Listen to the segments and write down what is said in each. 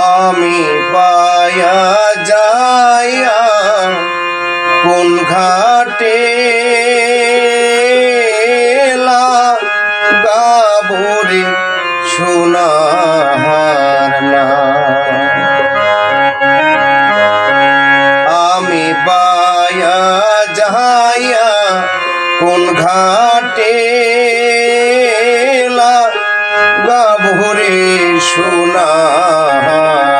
আমি পায়া যাইয়া কোন ঘাটে গাবরে সোনার না। আমি পায়া যাইয়া কোন ঘাটে গাবরে সোনার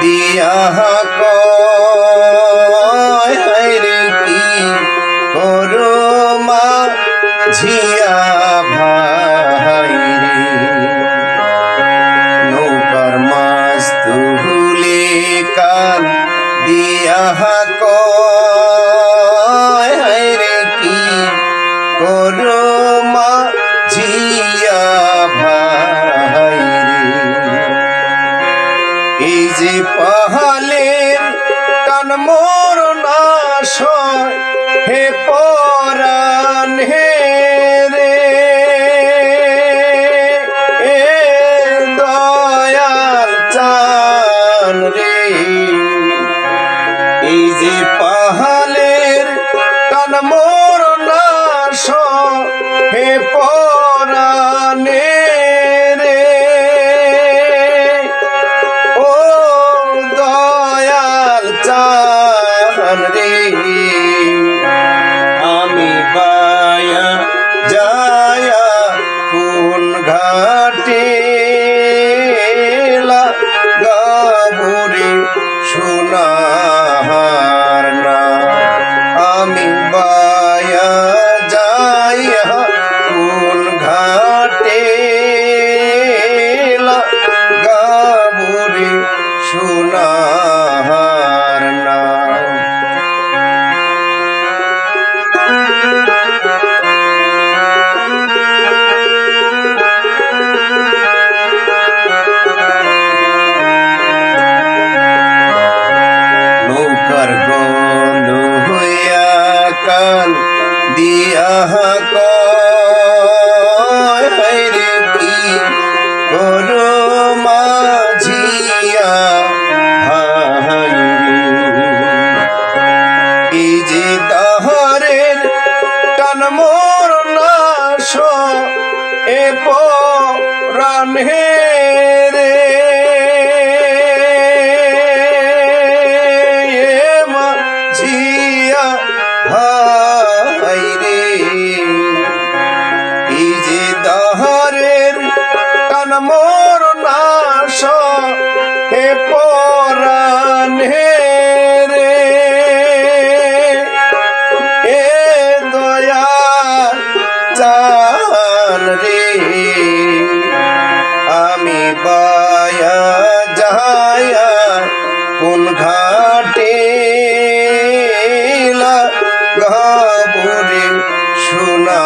দিয়া কয় রে কি করো মা ঝিয়া যে পাহালের কান মোর নাশ হে পরাণ ঘাটে কান দিয়া রে কি করো মাঝিয়া। এই যে দহরের টান মোর নাশ এ পরাণ ভাই রে এই যে দহরের টান মোর নাশ, হে পরাণ হে রে এ দয়া চান রে, আমি বায়া যায়া, কোন ঘা কবরে শোনা